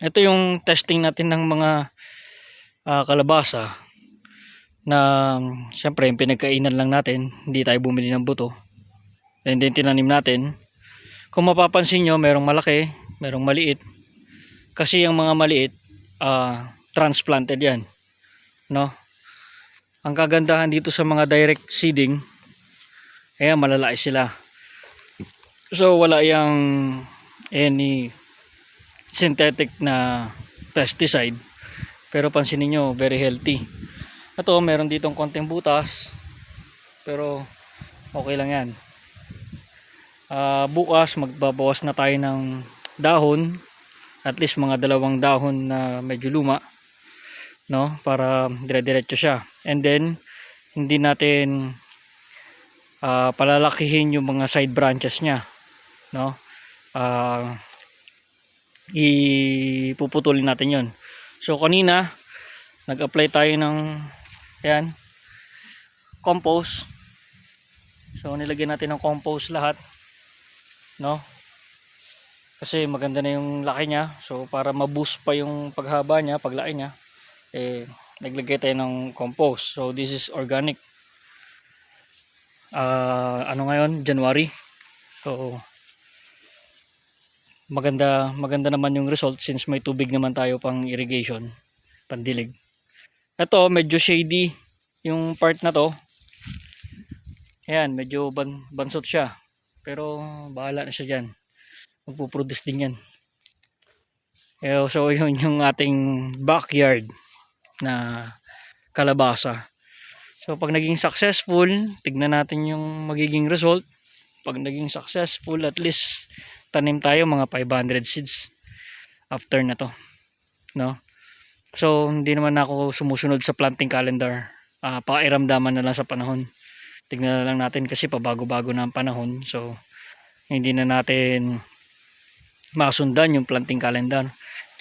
Ito yung testing natin ng mga ah, kalabasa na syempre yung pinagkainan lang natin, hindi tayo bumili ng buto. And then tinanim natin. Kung mapapansin nyo, merong malaki, merong maliit. Kasi yung mga maliit, ah, transplanted yan. No? Ang kagandahan dito sa mga direct seeding, ayan, malalaki sila. So, wala yung any synthetic na pesticide. Pero pansinin nyo, very healthy. Ito, meron ditong konting butas. Pero, okay lang yan. Ah, bukas, magbabawas na tayo ng dahon. At least mga dalawang dahon na medyo luma. No? Para dire-diretso siya. And then, hindi natin ah, palalakihin yung mga side branches niya. No? Ah, ipuputulin natin yon so kanina nag-apply tayo ng yan compost. So nilagyan natin ng compost lahat no? Kasi maganda na yung laki niya. So para ma-boost pa yung paghaba niya paglaki niya eh naglagay tayo ng compost. So this is organic. Ah, ano ngayon? January. So maganda maganda naman yung result since may tubig naman tayo pang irrigation pandilig. Ito medyo shady yung part na to. Ayan medyo ban bansot siya. Pero bahala na siya dyan. Magpuproduce din yan. Eh, so yun yung ating backyard na kalabasa. So pag naging successful tignan natin yung magiging result pag naging successful at least tanim tayo mga 500 seeds after na to no? So hindi naman ako sumusunod sa planting calendar. Uh, pairamdaman na lang sa panahon. Tignan na lang natin kasi pabago-bago na ang panahon. So hindi na natin masundan yung planting calendar.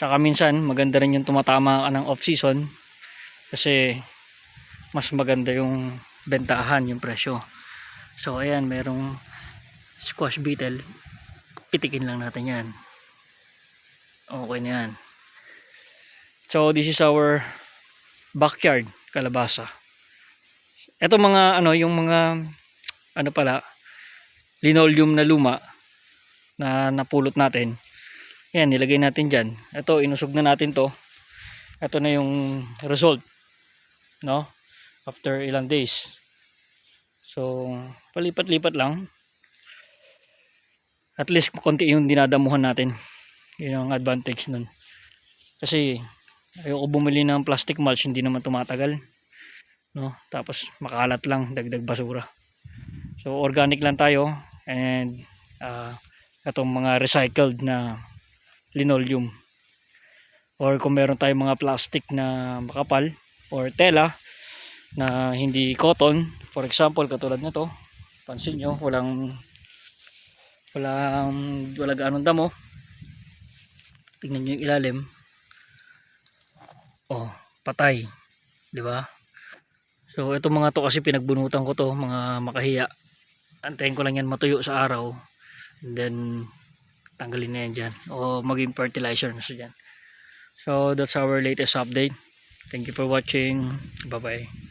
Tsaka minsan maganda rin yung tumatama ka ng off season kasi mas maganda yung bentahan yung presyo. So ayan merong squash beetle. Pitikin lang natin yan. Okay na yan. So this is our backyard kalabasa. Ito mga ano yung mga ano pala linoleum na luma na napulot natin. Yan nilagay natin dyan. Ito inusog na natin to. Ito na yung result no? After ilang days. So palipat-lipat lang at least konti yung dinadamuhan natin. Yun ang advantage nun. Kasi ayoko bumili ng plastic mulch hindi naman tumatagal. No? Tapos makalat lang dagdag basura. So organic lang tayo and uh, itong mga recycled na linoleum. Or kung meron tayong mga plastic na makapal or tela na hindi cotton. For example katulad nito pansin nyo walang walang wala gaanong damo. Tingnan nyo yung ilalim. Oh patay. Di ba? So itong mga to kasi pinagbunutan ko to mga makahiya. Antayin ko lang yan matuyo sa araw. Then tanggalin na yan dyan. O maging fertilizer na siya dyan. So that's our latest update. Thank you for watching. Bye bye